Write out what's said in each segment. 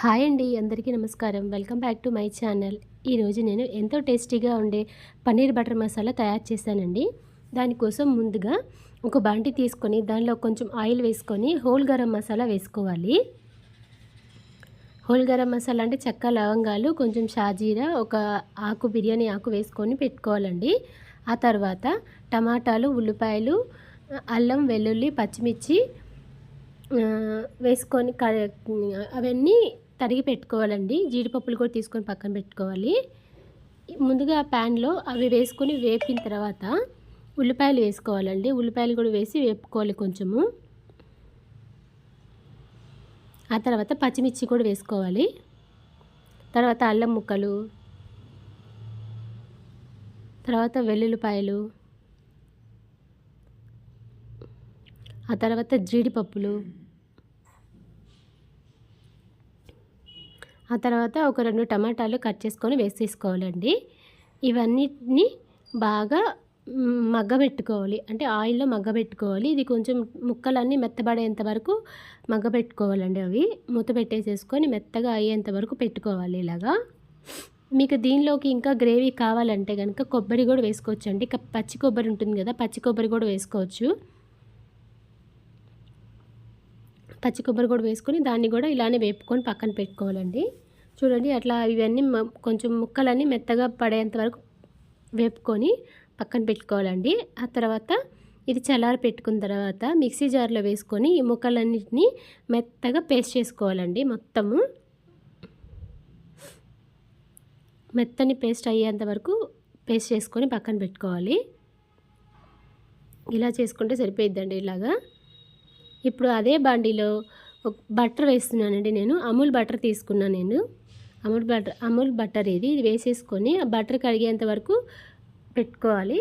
Hi అండి అందరికీ నమస్కారం. Welcome back to my channel. ఈరోజు నేను ఎంతో టేస్టీగా ఉండే పన్నీర్ బటర్ మసాలా తయారు చేశానండి. దానికోసం ముందుగా ఒక బాంటి తీసుకొని దానిలో కొంచెం ఆయిల్ వేసుకొని హోల్ గరం మసాలా వేసుకోవాలి. హోల్ గరం మసాలా అంటే చెక్క లవంగాలు కొంచెం షాజీరా ఒక ఆకు బిర్యానీ ఆకు వేసుకొని పెట్టుకోవాలండి. ఆ తర్వాత టమాటాలు ఉల్లిపాయలు అల్లం వెల్లుల్లి పచ్చిమిర్చి వేసుకొని క అవన్నీ తరిగి పెట్టుకోవాలండి. జీడిపప్పులు కూడా తీసుకొని పక్కన పెట్టుకోవాలి. ముందుగా ప్యాన్లో అవి వేసుకొని వేపిన తర్వాత ఉల్లిపాయలు వేసుకోవాలండి. ఉల్లిపాయలు కూడా వేసి వేపుకోవాలి కొంచెము. ఆ తర్వాత పచ్చిమిర్చి కూడా వేసుకోవాలి. తర్వాత అల్లం ముక్కలు. తర్వాత వెల్లుల్లిపాయలు. ఆ తర్వాత జీడిపప్పులు. ఆ తర్వాత ఒక రెండు టమాటాలు కట్ చేసుకొని వేసేసుకోవాలండి. ఇవన్నిటిని బాగా మగ్గబెట్టుకోవాలి. అంటే ఆయిల్లో మగ్గబెట్టుకోవాలి. ఇది కొంచెం ముక్కలన్నీ మెత్తబడేంత వరకు మగ్గబెట్టుకోవాలండి అవి. మూత పెట్టేసేసుకొని మెత్తగా అయ్యేంత వరకు పెట్టుకోవాలి ఇలాగా. మీకు దీనిలోకి ఇంకా గ్రేవీ కావాలంటే కనుక కొబ్బరి కూడా వేసుకోవచ్చు అండి పచ్చి కొబ్బరి ఉంటుంది కదా పచ్చి కొబ్బరి కూడా వేసుకోవచ్చు. పచ్చి కొబ్బరి కూడా వేసుకొని దాన్ని కూడా ఇలానే వేపుకొని పక్కన పెట్టుకోవాలండి. చూడండి అట్లా ఇవన్నీ మ- కొంచెం ముక్కలన్నీ మెత్తగా పడేంత వరకు వేపుకొని పక్కన పెట్టుకోవాలండి. ఆ తర్వాత ఇది చల్లారి పెట్టుకున్న తర్వాత మిక్సీ జార్లో వేసుకొని ఈ ముక్కలన్నిటిని మెత్తగా పేస్ట్ చేసుకోవాలండి మొత్తము. మెత్తని పేస్ట్ అయ్యేంత వరకు పేస్ట్ చేసుకొని పక్కన పెట్టుకోవాలి. ఇలా చేసుకుంటే సరిపోయిద్దండి ఇలాగా. ఇప్పుడు అదే బాండీలో బటర్ వేస్తున్నానండి నేను అమూల్ బటర్ తీసుకున్నాను నేను. అమూల్ బటర్ అమూల్ బటర్ ఇది. ఇది వేసేసుకొని ఆ బటర్ కరిగేంత వరకు పెట్టుకోవాలి.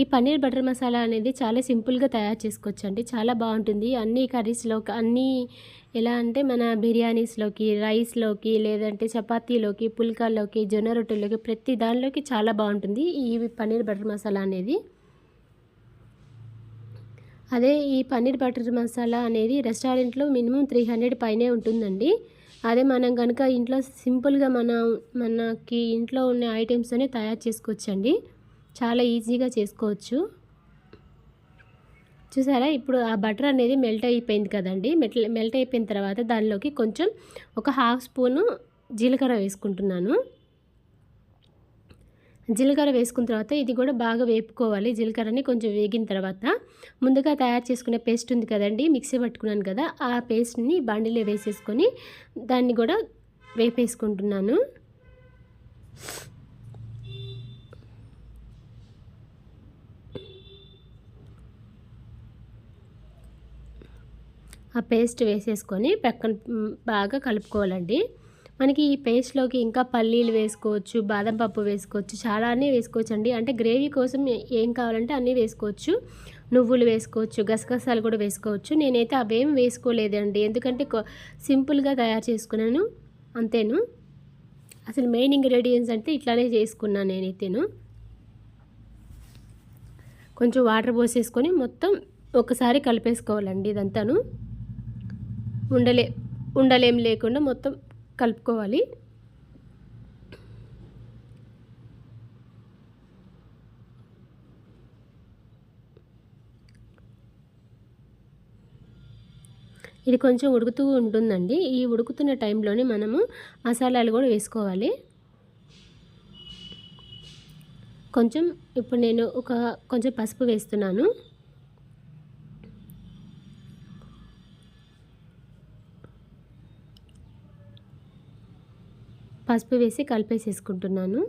ఈ పన్నీర్ బటర్ మసాలా అనేది చాలా సింపుల్గా తయారు చేసుకోవచ్చు అండి చాలా బాగుంటుంది. అన్ని కర్రీస్లోకి అన్ని ఎలా అంటే మన బిర్యానీస్లోకి రైస్లోకి లేదంటే చపాతీలోకి పుల్కాల్లోకి జొన్న రొట్టెల్లోకి ప్రతి దానిలోకి చాలా బాగుంటుంది ఈ పన్నీర్ బటర్ మసాలా అనేది. అదే ఈ పన్నీర్ బటర్ మసాలా అనేది రెస్టారెంట్లో మినిమం త్రీ హండ్రెడ్ పైనే ఉంటుందండి. అదే మనం కనుక ఇంట్లో సింపుల్గా మన మనకి ఇంట్లో ఉన్న ఐటమ్స్తోనే తయారు చేసుకోవచ్చండి. చాలా ఈజీగా చేసుకోవచ్చు. చూసారా? ఇప్పుడు ఆ బటర్ అనేది మెల్ట్ అయిపోయింది కదండి. మెల్ట్ మెల్ట్ అయిపోయిన తర్వాత దానిలోకి కొంచెం ఒక హాఫ్ స్పూను జీలకర్ర వేసుకుంటున్నాను. జీలకర్ర వేసుకున్న తర్వాత ఇది కూడా బాగా వేపుకోవాలి. జీలకర్రని కొంచెం వేగిన తర్వాత ముందుగా తయారు చేసుకునే పేస్ట్ ఉంది కదండి మిక్సీ పట్టుకున్నాను కదా ఆ పేస్ట్ని బండిలో వేసేసుకొని దాన్ని కూడా వేపేసుకుంటున్నాను. ఆ పేస్ట్ వేసేసుకొని పక్కన బాగా కలుపుకోవాలండి. మనకి ఈ పేస్ట్లోకి ఇంకా పల్లీలు వేసుకోవచ్చు బాదం పప్పు వేసుకోవచ్చు చాలా అన్నీ వేసుకోవచ్చు అండి అంటే గ్రేవీ కోసం ఏం కావాలంటే అన్నీ వేసుకోవచ్చు. నువ్వులు వేసుకోవచ్చు గసగసాలు కూడా వేసుకోవచ్చు. నేనైతే అవేం వేసుకోలేదండి. ఎందుకంటే కొ- సింపుల్గా తయారు చేసుకున్నాను. అంతేను. అసలు మెయిన్ ఇంగ్రీడియంట్స్ అంటే ఇట్లానే చేసుకున్నాను నేనైతేను. కొంచెం వాటర్ పోసేసుకొని మొత్తం ఒకసారి కలిపేసుకోవాలండి ఇదంతాను. ఉండలే ఉండలేం లేకుండా మొత్తం కలుపుకోవాలి. ఇది కొంచెం ఉడుకుతూ ఉంటుందండి. ఈ ఉడుకుతున్న టైంలోనే మనము మసాలాలు కూడా వేసుకోవాలి. కొంచెం ఇప్పుడు నేను ఒక కొంచెం పసుపు వేస్తున్నాను. పసుపు వేసి కలిపేసేసుకుంటున్నాను.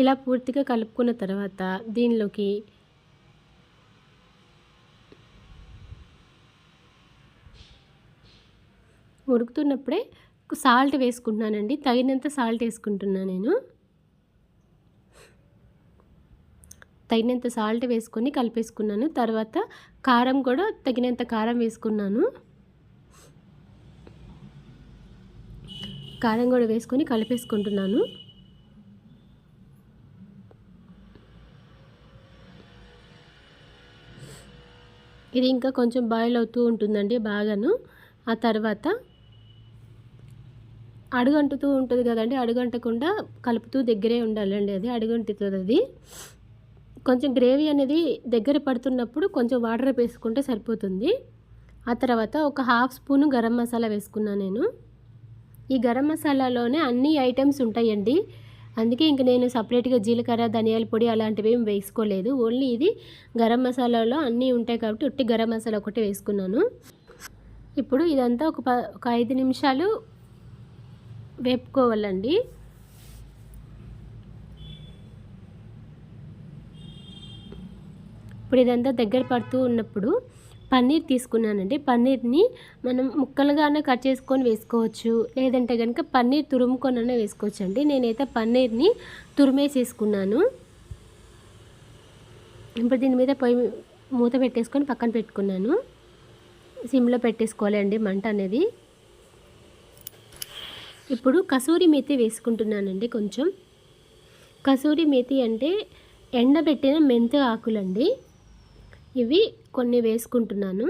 ఇలా పూర్తిగా కలుపుకున్న తర్వాత దీనిలోకి ఉడుకుతున్నప్పుడే సాల్ట్ వేసుకుంటున్నానండి. తగినంత సాల్ట్ వేసుకుంటున్నాను నేను. తగినంత సాల్ట్ వేసుకొని కలిపేసుకున్నాను. తర్వాత కారం కూడా తగినంత కారం వేసుకున్నాను. కారం కూడా వేసుకొని కలిపేసుకుంటున్నాను. ఇది ఇంకా కొంచెం బాయిల్ అవుతూ ఉంటుందండి బాగాను. ఆ తర్వాత అడుగంటుతూ ఉంటుంది కదండి అడుగంటకుండా కలుపుతూ దగ్గరే ఉండాలండి అది అడుగంటుతుంది అది. కొంచెం గ్రేవీ అనేది దగ్గర పడుతున్నప్పుడు కొంచెం వాటర్ వేసుకుంటే సరిపోతుంది. ఆ తర్వాత ఒక హాఫ్ స్పూను గరం మసాలా వేసుకున్నాను నేను. ఈ గరం మసాలాలోనే అన్ని ఐటమ్స్ ఉంటాయండి. అందుకే ఇంక నేను సపరేట్గా జీలకర్ర ధనియాల పొడి అలాంటివి ఏం వేసుకోలేదు. ఓన్లీ ఇది గరం మసాలాలో అన్నీ ఉంటాయి కాబట్టి ఉట్టి గరం మసాలా ఒకటి వేసుకున్నాను. ఇప్పుడు ఇదంతా ఒక ప ఒక ఐదు నిమిషాలు వేపుకోవాలండి. ఇప్పుడు ఇదంతా దగ్గర పడుతూ ఉన్నప్పుడు పన్నీర్ తీసుకున్నానండి. పన్నీర్ని మనం ముక్కలుగానే కట్ చేసుకొని వేసుకోవచ్చు. లేదంటే కనుక పన్నీర్ తురుముకొననే వేసుకోవచ్చు అండి నేనైతే పన్నీర్ని తురిమేసేసుకున్నాను. ఇప్పుడు దీని మీద పొయ్యి మూత పెట్టేసుకొని పక్కన పెట్టుకున్నాను. సిమ్లో పెట్టేసుకోవాలండి మంట అనేది. ఇప్పుడు కసూరి మేతి వేసుకుంటున్నానండి కొంచెం. కసూరి మేతి అంటే ఎండబెట్టిన మెంతి ఆకులండి. ఇవి కొన్ని వేసుకుంటున్నాను.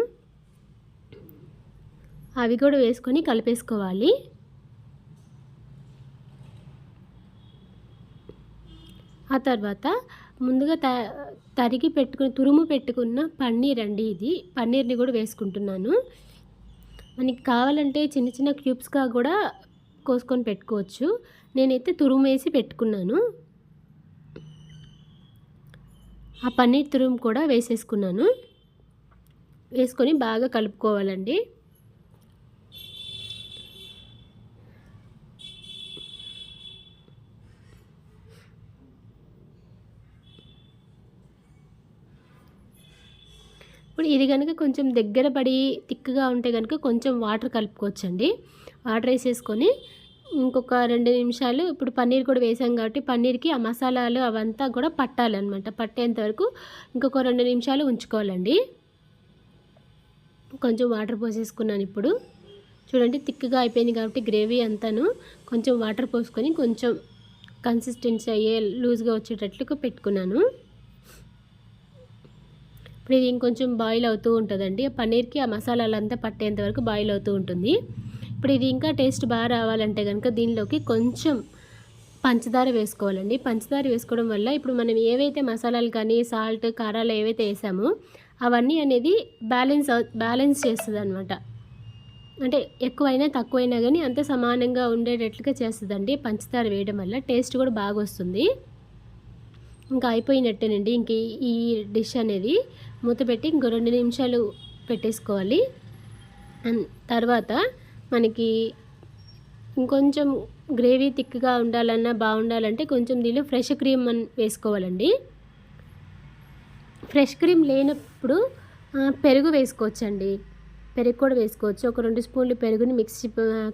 అవి కూడా వేసుకొని కలిపేసుకోవాలి. ఆ తర్వాత ముందుగా త తరిగి పెట్టుకుని తురుము పెట్టుకున్న పన్నీర్ అండి ఇది. పన్నీర్ని కూడా వేసుకుంటున్నాను. మనకి కావాలంటే చిన్న చిన్న క్యూబ్స్గా కూడా కోసుకొని పెట్టుకోవచ్చు. నేనైతే తురుము వేసి పెట్టుకున్నాను. ఆ పన్నీర్ తురుము కూడా వేసేసుకున్నాను. వేసుకొని బాగా కలుపుకోవాలండి. ఇప్పుడు ఇది కనుక కొంచెం దగ్గర పడి తిక్కుగా ఉంటే కనుక కొంచెం వాటర్ కలుపుకోవచ్చండి. వాటర్ వేసేసుకొని ఇంకొక రెండు నిమిషాలు ఇప్పుడు పన్నీర్ కూడా వేసాం కాబట్టి పన్నీర్కి ఆ మసాలాలు అవంతా కూడా పట్టాలన్నమాట. పట్టేంత వరకు ఇంకొక రెండు నిమిషాలు ఉంచుకోవాలండి. కొంచెం వాటర్ పోసేసుకున్నాను ఇప్పుడు. చూడండి థిక్గా అయిపోయింది కాబట్టి గ్రేవీ అంతాను. కొంచెం వాటర్ పోసుకొని కొంచెం కన్సిస్టెన్సీ అయ్యే లూజ్గా వచ్చేటట్లు పెట్టుకున్నాను. ఇప్పుడు ఇది ఇంకొంచెం బాయిల్ అవుతూ ఉంటుందండి. పన్నీర్కి ఆ మసాలాలంతా పట్టేంత వరకు బాయిల్ అవుతూ ఉంటుంది. ఇప్పుడు ఇది ఇంకా టేస్ట్ బాగా రావాలంటే కనుక దీనిలోకి కొంచెం పంచదార వేసుకోవాలండి. పంచదార వేసుకోవడం వల్ల ఇప్పుడు మనం ఏవైతే మసాలాలు కానీ సాల్ట్ కారాలు ఏవైతే వేసామో అవన్నీ అనేది బ్యాలెన్స్ బ్యాలెన్స్ చేస్తుంది అనమాట అంటే ఎక్కువైనా తక్కువైనా కానీ అంత సమానంగా ఉండేటట్లుగా చేస్తుందండి పంచదార వేయడం వల్ల. టేస్ట్ కూడా బాగా వస్తుంది. ఇంకా అయిపోయినట్టేనండి. ఇంక ఈ డిష్ అనేది మూత పెట్టి ఇంకో రెండు నిమిషాలు పెట్టేసుకోవాలి. తర్వాత మనకి ఇంకొంచెం గ్రేవీ థిక్గా ఉండాలన్నా బాగుండాలంటే కొంచెం దీనిలో ఫ్రెష్ క్రీమ్ వేసుకోవాలండి. ఫ్రెష్ క్రీమ్ లేనప్పుడు పెరుగు వేసుకోవచ్చండి. పెరుగు కూడా వేసుకోవచ్చు. ఒక రెండు స్పూన్లు పెరుగుని మిక్సీ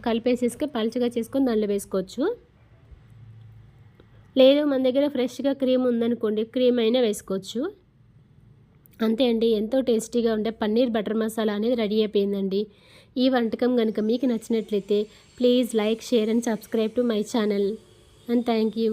కలిపేసేసుకొని పలుచగా చేసుకొని దానిలో వేసుకోవచ్చు. లేదు మన దగ్గర ఫ్రెష్గా క్రీమ్ ఉందనుకోండి క్రీమ్ అయినా వేసుకోవచ్చు. అంతే అండి. ఎంతో టేస్టీగా ఉండే పన్నీర్ బటర్ మసాలా అనేది రెడీ అయిపోయిందండి. ఈ వంటకం కనుక మీకు నచ్చినట్లయితే please like share and subscribe to my channel and thank you